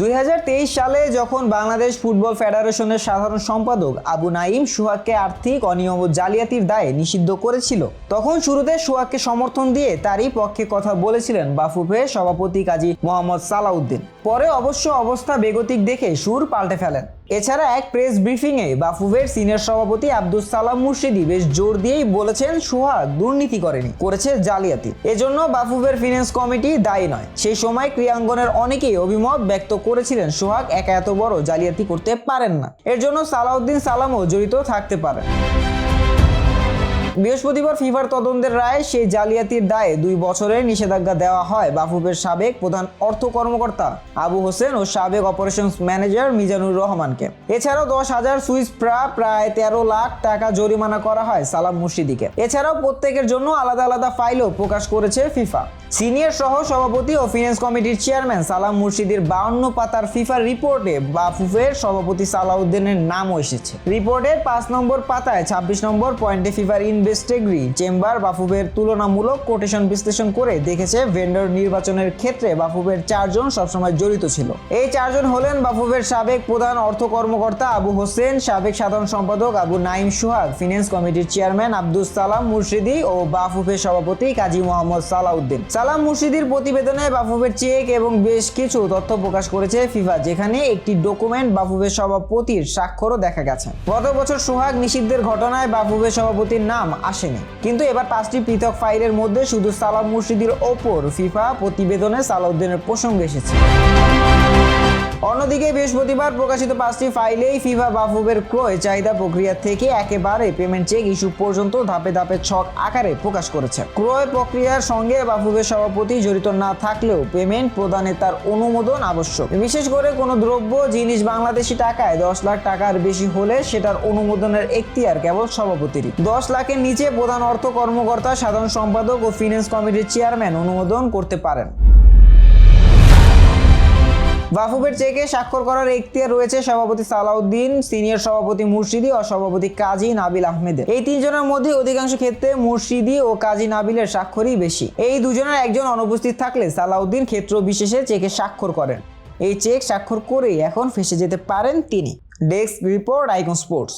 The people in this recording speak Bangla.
দুই হাজার তেইশ সালে যখন বাংলাদেশ ফুটবল ফেডারেশনের সাধারণ সম্পাদক আবু নাইম সুহাগকে আর্থিক অনিয়ম ও জালিয়াতির দায়ে নিষিদ্ধ করেছিল, তখন শুরুতে সুহাগকে সমর্থন দিয়ে তারই পক্ষে কথা বলেছিলেন বাফুফে সভাপতি কাজী মোহাম্মদ সালাউদ্দিন। পরে অবশ্য অবস্থা বেগতিক দেখে সুর পাল্টে ফেলেন। এছাড়া এক প্রেস ব্রিফিংয়ে বাফুফের সিনিয়র সভাপতি আব্দুল সালাম মুর্শিদি বেশ জোর দিয়েই বলেছেন সোহাগ দুর্নীতি করেনি, করেছে জালিয়াতি। এজন্য বাফুফের ফিনান্স কমিটি দায়ী নয়। সেই সময় ক্রিয়াঙ্গনের অনেকেই অভিমত ব্যক্ত করেছিলেন সোহাগ একা এত বড় জালিয়াতি করতে পারেন না। এর জন্য সালাউদ্দিন সালামও জড়িত থাকতে পারেন। বৃহস্পতিবার ফিফার তদন্তের রায় সেই জালিয়াতির দায়ে দুই বছরের নিষেধাজ্ঞা দেওয়া হয় বাফুফের সাবেক প্রধান অর্থ কর্মকর্তা আবু হোসেন ও সাবেক অপারেশনস ম্যানেজার মিজানুর রহমানকে। এছাড়াও দশ হাজার সুইস প্রা প্রায় তেরো লাখ টাকা জরিমানা করা হয় সালাম মুর্শিদিকে। এছাড়াও প্রত্যেকের জন্য আলাদা আলাদা ফাইলও প্রকাশ করেছে ফিফা। সিনিয়র সহ সভাপতি ও ফিনান্স কমিটির চেয়ারম্যান সালাম মুর্শিদির বাউন্ন পাতার ফিফার রিপোর্টে বাফুফের সভাপতি সালাউদ্দিনের নামও এসেছে। রিপোর্টের পাঁচ নম্বর পাতায় ছাব্বিশ নম্বর পয়েন্টে ফিফার ইনভেস্টেগ্রি চেম্বার বাফুফের তুলনামূলক কোটেশন বিশ্লেষণ করে দেখেছে ভেন্ডর নির্বাচনের ক্ষেত্রে বাফুফের চারজন সবসময় জড়িত ছিল। এই চারজন হলেন বাফুফের সাবেক প্রধান অর্থ কর্মকর্তা আবু হোসেন, সাবেক সাধারণ সম্পাদক Abu Naim Suhag, finance committee chairman Abdul Salam Murshidi ও বাফুফের সভাপতি কাজী মোহাম্মদ সালাউদ্দিন। সালাম মুর্শিদির প্রতিবেদনে বাফুফের চেক এবং বেশ কিছু তথ্য প্রকাশ করেছে ফিফা, যেখানে একটি ডকুমেন্ট বাফুফের সভাপতির স্বাক্ষরও দেখা গেছে। গত বছর সোহাগ নিষিদ্ধের ঘটনায় বাফুফের সভাপতির নাম আসেনি। কিন্তু এবার পাঁচটি পৃথক ফাইলের মধ্যে শুধু সালাম মুর্শিদির ওপর ফিফা প্রতিবেদনে সালাউদ্দিনের প্রসঙ্গ এসেছে। অন্যদিকে বৃহস্পতিবার প্রকাশিত পাঁচটি ফাইলেই ফিফা বাফুবের ক্রয় চাহিদা প্রক্রিয়া থেকে একেবারে পেমেন্ট চেক ইস্যু পর্যন্ত ধাপে ধাপে ছক আকারে প্রকাশ করেছে। ক্রয় প্রক্রিয়ার সঙ্গে বাফুবের সভাপতি জড়িত না থাকলেও পেমেন্ট প্রদানে তার অনুমোদন আবশ্যক। বিশেষ করে কোনো দ্রব্য, জিনিস বাংলাদেশি টাকায় দশ লাখ টাকার বেশি হলে সেটার অনুমোদনের এখতিয়ার কেবল সভাপতিরই। দশ লাখের নিচে প্রধান অর্থ কর্মকর্তা, সাধারণ সম্পাদক ও ফিনান্স কমিটির চেয়ারম্যান অনুমোদন করতে পারেন। বাফুফের চেকে স্বাক্ষর করার এখতিয়ার রয়েছে সভাপতি সালাউদ্দিন, সিনিয়র সভাপতি মুর্শিদি ও সভাপতি কাজী নাবিল আহমেদের। এই তিনজনের মধ্যে অধিকাংশ ক্ষেত্রে মুর্শিদি ও কাজী নাবিলের স্বাক্ষরই বেশি। এই দুজনের একজন অনুপস্থিত থাকলে সালাউদ্দিন ক্ষেত্র বিশেষে চেকে স্বাক্ষর করেন। এই চেক স্বাক্ষর করেই এখন ফেসে যেতে পারেন তিনি। Desk report, icon sports.